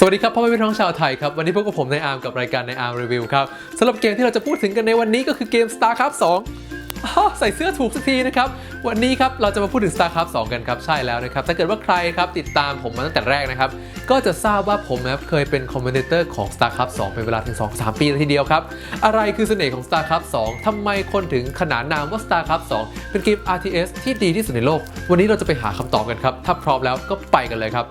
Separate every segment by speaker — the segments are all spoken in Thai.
Speaker 1: สวัสดีครับพ่อแม่พี่น้องชาวไทยครับ วันนี้พบกับผมในอาร์มกับรายการในอาร์มรีวิวครับสำหรับเกมที่เราจะพูดถึงกันในวันนี้ก็คือเกม StarCraft 2อ้าวใส่เสื้อถูกสักทีนะครับ วันนี้ครับเราจะมาพูดถึง StarCraft 2 กันครับใช่แล้วนะครับ ถ้าเกิดว่าใครครับติดตามผมมาตั้งแต่แรกนะครับ ก็จะทราบว่าผมนะครับเคยเป็นคอมเมนเตอร์ของ StarCraft 2 เป็นเวลาถึง 2-3 ปีเลยทีเดียวครับ อะไรคือเสน่ห์ของ StarCraft 2ทำไมคนถึงขนานนามว่า StarCraft 2 เป็นเกม RTS ที่ดีที่สุดในโลก วันนี้เราจะไปหาคำตอบกันครับถ้าพร้อมแล้วก็ไปกันเลยครับ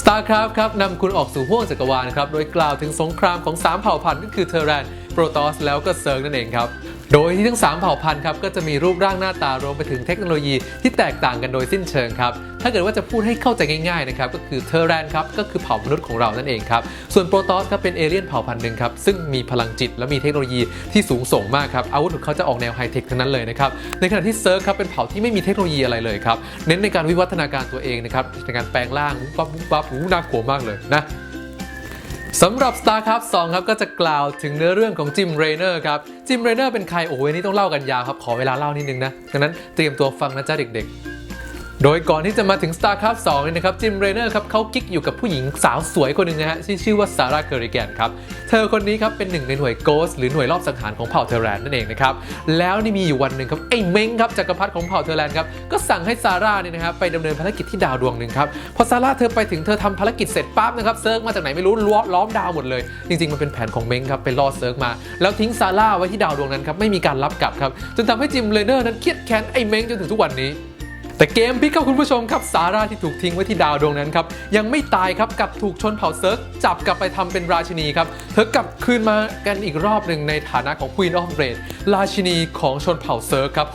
Speaker 1: StarCraft ครับนำคุณออกสู่ห้วงจักรวาลครับ โดยกล่าวถึงสงครามของ 3 เผ่าพันธุ์ก็คือเทอร์แรนโปรตอสแล้วก็เซิร์กนั่นเองครับ โดยที่ทั้ง 3 เผ่าพันธุ์ครับก็จะมีรูปร่างหน้าตารวมไปถึงเทคโนโลยีที่แตกต่างกันโดยสิ้นเชิงครับถ้าเกิดว่าจะพูดให้เข้าใจง่ายๆนะครับก็คือเทอร์แรนครับก็คือเผ่ามนุษย์ของเรานั่นเองครับส่วนโปรตอสครับเป็นเอเลี่ยนเผ่าพันธุ์หนึ่งครับซึ่งมีพลังจิตและมีเทคโนโลยีที่สูงส่งมากครับอาวุธของเขาจะออกแนวไฮเทคทั้งนั้นเลยนะครับในขณะที่เซิร์กครับเป็นเผ่าที่ไม่มีเทคโนโลยีอะไรเลยครับเน้นในการวิวัฒนาการตัวเองนะครับในการแปลงร่างปั๊บปุ๊บปั๊บหูน่ากลัวมากเลยนะ สำหรับ StarCraft 2 ครับก็จะกล่าวถึงเนื้อเรื่องของจิมเรเนอร์ครับ จิมเรเนอร์เป็นใครโอ้โหอันนี่ต้องเล่ากันยาวครับ ขอเวลาเล่านิดนึงนะ ดังนั้นเตรียมตัวฟังนะจ๊ะเด็กๆ โดยก่อนที่จะมาถึง StarCraft 2เนี่ยนะครับจิมเรเนอร์ครับเขากิ๊กอยู่กับผู้หญิงสาวสวยคนหนึ่งนะฮะที่ชื่อว่าซาร่าเกอริแกนครับ เธอคนนี้ครับเป็นหนึ่งในหน่วยโกสหรือหน่วยรอบสังหารของเผ่าเทอร์แรนนั่นเองนะครับแล้วนี่มีอยู่วันหนึ่งครับไอ้เม้งครับจักรพรรดิของเผ่าเทอร์แรนครับก็สั่งให้ซาร่าเนี่ยนะครับไปดำเนินภารกิจที่ดาวดวงหนึ่งครับพอซาร่าเธอไปถึงเธอทำภารกิจเสร็จปั๊บนะครับเซิร์กมาจากไหนไม่รู้ล้อล้อมดาวหมดเลย จริงๆมันเป็นแผนของเม้งครับไปล่อเซิร์กมา แล้วทิ้งซาร่าไว้ที่ดาวดวงนั้นครับไม่มีการรับกลับครับจนทำให้จิมเรเนอร์นั้นเครียดแค้นไอ้เม้งจนถึงทุกวันนี้ แต่เกมพิกครับคุณผู้ชมครับซาร่าที่ถูกทิ้งไว้ที่ดาวดวงนั้นครับยังไม่ตายครับกลับถูกชนเผ่าเซิร์กจับกลับไปทำเป็นราชินีครับเธอกลับคืนมากันอีกรอบหนึ่งในฐานะของ Queen of Red ราชินีของชนเผ่าเซิร์กครับ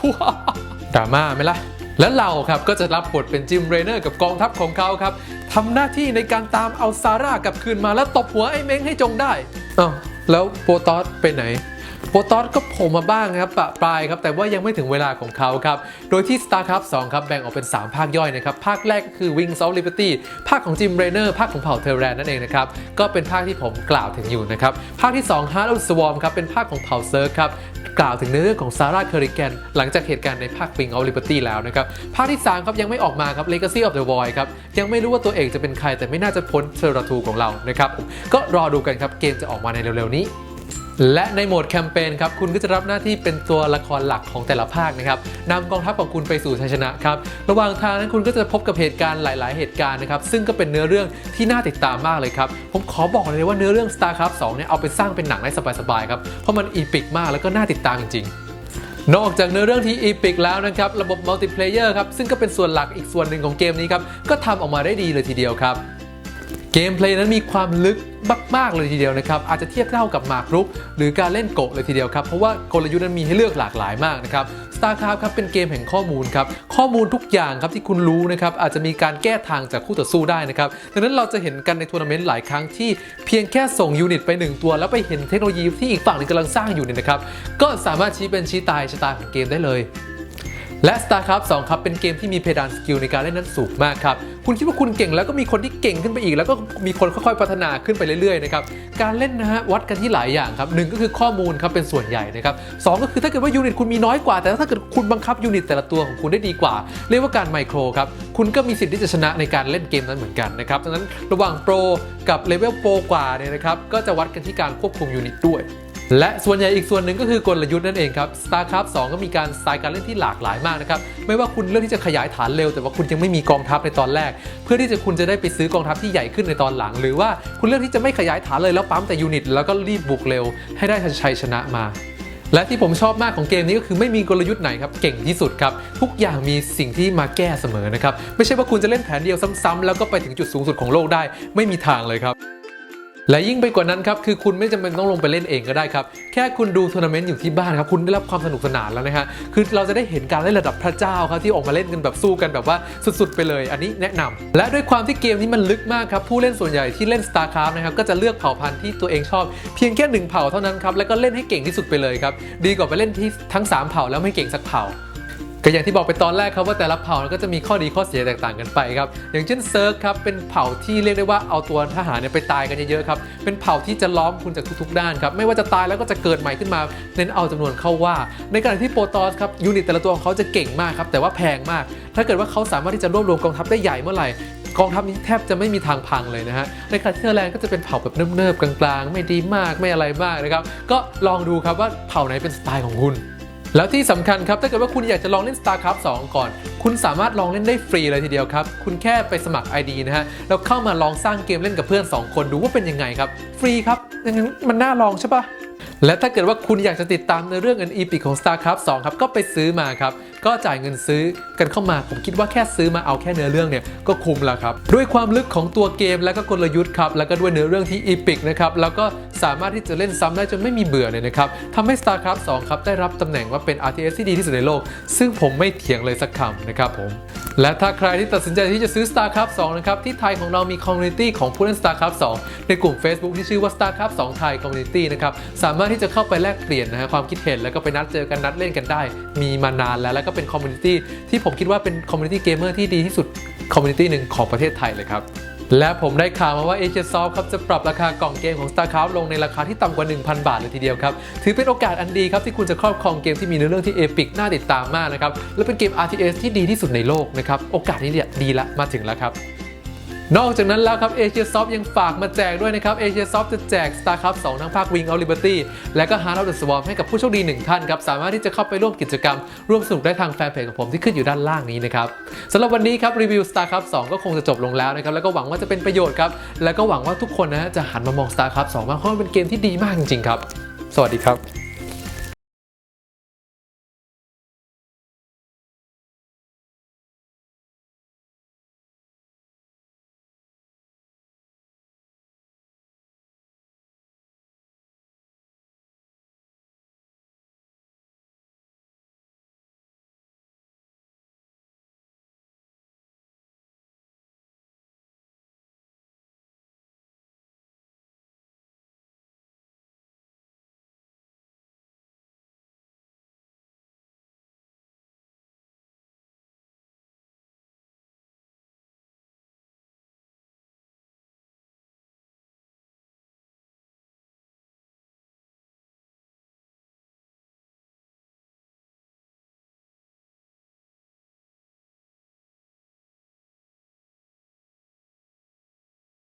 Speaker 1: ดราม่าไหมล่ะและเราครับก็จะรับบทเป็นจิมเรเนอร์กับกองทัพของเขาครับทำหน้าที่ในการตามเอาซาร่ากลับคืนมาแล้วตบหัวไอ้เม้งให้จงได้อ้าวแล้วโปรตอสไปไหน โปรตอสก็โผล่มาบ้างครับปะปลายครับแต่ว่ายังไม่ถึงเวลาของเขาครับโดยที่ StarCraft 2ครับแบ่งออกเป็น 3 ภาคย่อยนะครับภาคแรกก็คือ Wings of Liberty ภาคของจิมเรเนอร์ภาคของเผ่าเทอร์แรนนั่นเองนะครับก็เป็นภาคที่ผมกล่าวถึงอยู่นะครับภาคที่ 2 Heart of Swarm ครับเป็นภาคของเผ่าเซิร์กครับกล่าวถึงในเรื่องของซาร่าเคอริแกนหลังจากเหตุการณ์ในภาค Wing of Liberty แล้วนะครับภาคที่3ครับยังไม่ออกมาครับ Legacy of the Void ครับยังไม่รู้ว่าตัวเอกจะเป็นใครแต่ไม่น่าจะพ้นเซราทูของเรานะครับก็รอดูกันครับเกมจะออกมาในเร็วๆนี้ และในโหมดแคมเปญครับคุณก็จะรับหน้าที่เป็นตัวละครหลักของแต่ละภาคนะครับนำกองทัพของคุณไปสู่ชัยชนะครับระหว่างทางนั้นคุณก็จะพบกับเหตุการณ์หลาย ๆ เหตุการณ์นะครับซึ่งก็เป็นเนื้อเรื่องที่น่าติดตามมากเลยครับผมขอบอกเลยว่าเนื้อเรื่อง StarCraft 2เนี่ยเอาไปสร้างเป็นหนังได้สบาย ๆ ครับเพราะมันอีพิกมากแล้วก็น่าติดตามจริง ๆนอกจากเนื้อเรื่องที่อีพิกแล้วนะครับ ระบบมัลติเพลเยอร์ครับ ซึ่งก็เป็นส่วนหลักอีกส่วนหนึ่งของเกมนี้ครับ ก็ทำออกมาได้ดีเลยทีเดียวครับ เกมเพลย์นั้นมีความลึก มากๆเลยทีเดียวนะครับอาจจะเทียบเท่ากับหมากรุก หรือการเล่นโกะเลยทีเดียวครับเพราะว่ากลยุทธ์นั้นมีให้เลือกหลากหลายมากนะครับ StarCraft ครับเป็นเกมแห่งข้อมูลครับข้อมูลทุกอย่างครับที่คุณรู้นะครับอาจจะมีการแก้ทางจากคู่ต่อสู้ได้นะครับดังนั้นเราจะเห็นกันในทัวร์นาเมนต์หลายครั้งที่เพียงแค่ส่งยูนิตไปหนึ่งตัว แล้วไปเห็นเทคโนโลยีที่อีกฝั่งหนึงกำลังสร้างอยู่เนี่ยนะครับก็สามารถชี้เป็นชี้ตายชะตาของเกมได้เลย และ StarCraft 2ครับเป็นเกมที่มีเพดานสกิลในการเล่นนั้นสูงมากครับ คุณคิดว่าคุณเก่งแล้วก็มีคนที่เก่งขึ้นไปอีก แล้วก็มีคนค่อยๆพัฒนาขึ้นไปเรื่อยๆนะครับการเล่นนะฮะวัดกันที่หลายอย่างครับหนึ่งก็คือข้อมูลครับเป็นส่วนใหญ่นะครับสองก็คือถ้าเกิดว่ายูนิตคุณมีน้อยกว่า แต่ถ้าเกิดคุณบังคับยูนิตแต่ละตัวของคุณได้ดีกว่า เรียกว่าการไมโครครับคุณก็มีสิทธิ์ที่จะชนะในการเล่นเกมนั้นเหมือนกันนะครับดังนั้นระหว่างโปรกับเลเวลโปรกว่าเนี่ยนะครับก็จะวัดกันที่การควบคุมยูนิตด้วย และส่วนใหญ่อีกส่วนหนึ่งก็คือกลยุทธ์นั่นเองครับ StarCraft 2 ก็มีการสไตล์การเล่นที่หลากหลายมากนะครับ ไม่ว่าคุณเลือกที่จะขยายฐานเร็ว แต่ว่าคุณยังไม่มีกองทัพในตอนแรก เพื่อที่จะคุณจะได้ไปซื้อกองทัพที่ใหญ่ขึ้นในตอนหลัง หรือว่าคุณเลือกที่จะไม่ขยายฐานเลยแล้วปั๊มแต่ยูนิต แล้วก็รีบบุกเร็ว ให้ได้ชัยชนะมาและที่ผมชอบมากของเกมนี้ก็คือไม่มีกลยุทธ์ไหนครับ เก่งที่สุดครับ ทุกอย่างมีสิ่งที่มาแก้เสมอนะครับ ไม่ใช่ว่าคุณจะเล่นแผนเดียวซ้ำๆแล้วก็ไปถึงจุดสูงสุดของโลกได้ ไม่มีทางเลยครับ และยิ่งไปกว่านั้นครับคือคุณไม่จำเป็นต้องลงไปเล่นเองก็ได้ครับ แค่คุณดูทัวร์นาเมนต์อยู่ที่บ้านครับคุณได้รับความสนุกสนานแล้วนะฮะคือเราจะได้เห็นการเล่นระดับพระเจ้าครับที่ออกมาเล่นกันแบบสู้กันแบบว่าสุดๆ ไปเลย อันนี้แนะนำและด้วยความที่เกมนี้มันลึกมากครับผู้เล่นส่วนใหญ่ที่เล่น StarCraft นะครับก็จะเลือกเผ่าพันธุ์ที่ตัวเองชอบ เพียงแค่หนึ่งเผ่าเท่านั้นครับแล้วก็เล่นให้เก่งที่สุดไปเลยครับดีกว่าไปเล่นที่ทั้งสามเผ่าแล้วไม่เก่งสักเผ่า ก็อย่างที่บอกไปตอนแรกครับว่าแต่ละเผ่าก็จะมีข้อดีข้อเสียแตกต่างกันไปครับอย่างเช่นเซิร์กครับเป็นเผ่าที่เรียกได้ว่าเอาตัวทหารเนี่ยไปตายกันเยอะๆครับเป็นเผ่าที่จะล้อมคุณจากทุกๆด้านครับไม่ว่าจะตายแล้วก็จะเกิดใหม่ขึ้นมาเน้นเอาจำนวนเข้าว่า ในขณะที่โปรตอสครับยูนิตแต่ละตัวของเขาจะเก่งมากครับแต่ว่าแพงมาก ถ้าเกิดว่าเขาสามารถที่จะรวบรวมกองทัพได้ใหญ่เมื่อไหร่กองทัพนี้แทบจะไม่มีทางพังเลยนะฮะ ในขณะที่เนเธอร์แลนด์ก็จะเป็นเผ่าแบบเนิบๆกลางๆ ไม่ดีมากไม่อะไรมากนะครับ ก็ลองดูครับว่าเผ่าไหนเป็นสไตล์ของคุณ แล้วที่สำคัญครับถ้าเกิดว่าคุณอยากจะลองเล่น StarCraft 2 ก่อน คุณสามารถลองเล่นได้ฟรีเลยทีเดียวครับ คุณแค่ไปสมัคร ID นะฮะ แล้วเข้ามาลองสร้างเกมเล่นกับเพื่อน 2 คนดูว่าเป็นยังไงครับ ฟรีครับดังนั้นมันน่าลองใช่ปะ และถ้าเกิดว่าคุณอยากจะติดตามในเรื่องอันอีพิกของ StarCraft 2 ครับ ก็ไปซื้อมาครับ ก็จ่ายเงินซื้อกันเข้ามา ผมคิดว่าแค่ซื้อมาเอาแค่เนื้อเรื่องเนี่ยก็คุ้มแล้วครับ ด้วยความลึกของตัวเกมและก็กลยุทธ์ครับ แล้วก็ด้วยเนื้อเรื่องที่อีพิกนะครับ แล้วก็สามารถที่จะเล่นซ้ำได้จนไม่มีเบื่อเลยนะครับทำให้ StarCraft 2 ครับ ได้รับตำแหน่งว่าเป็น RTS ที่ดีที่สุดในโลก ซึ่งผมไม่เถียงเลยสักคำนะครับผม และถ้าใครที่ตัดสินใจที่จะซื้อ StarCraft 2 นะครับ ที่ไทยของเรามีคอมมูนิตี้ของผู้เล่น StarCraft 2 ในกลุ่ม Facebook ที่ชื่อว่า StarCraft 2 ไทย Community นะครับ สามารถที่จะเข้าไปแลกเปลี่ยนนะฮะความคิดเห็นแล้วก็ไปนัดเจอกันนัดเล่นกันได้ มีมานานแล้ว แล้วก็เป็นคอมมูนิตี้ที่ผมคิดว่าเป็นคอมมูนิตี้เกมเมอร์ที่ดีที่สุดคอมมูนิตี้หนึ่งของประเทศไทยเลยครับ และผมได้ข่าวมาว่า a อ s o f t ครับจะปรับราคากล่องเกมของ StarCraft ลงในราคาที่ต่ำกว่า 1,000 บาทเลยทีเดียวครับ ถือเป็นโอกาสอันดีครับที่คุณจะครอบครองเกมที่มีเนื้อเรื่องที่เอพิกน่าติดตามมากนะครับ และเป็นเกม RTS ที่ดีที่สุดในโลกนะครับ โอกาสนี้เนี่ยดีละมาถึงแล้วครับ นอกจากนั้นแล้วครับ Asia Soft ยังฝากมาแจกด้วยนะครับ Asia Soft จะแจก StarCraft 2 ทั้งภาค Wing of Liberty และก็ Heart of the Swarm ให้กับผู้โชคดีหนึ่งท่านครับ สามารถที่จะเข้าไปร่วมกิจกรรม ร่วมสนุกได้ทางแฟนเพจของผมที่ขึ้นอยู่ด้านล่างนี้นะครับสำหรับวันนี้ครับรีวิว StarCraft 2 ก็คงจะจบลงแล้วนะครับ แล้วก็หวังว่าจะเป็นประโยชน์ครับ แล้วก็หวังว่าทุกคนนะฮะจะหันมามอง StarCraft 2มากเพราะมันเป็นเกมที่ดีมากจริงๆครับ สวัสดีครับ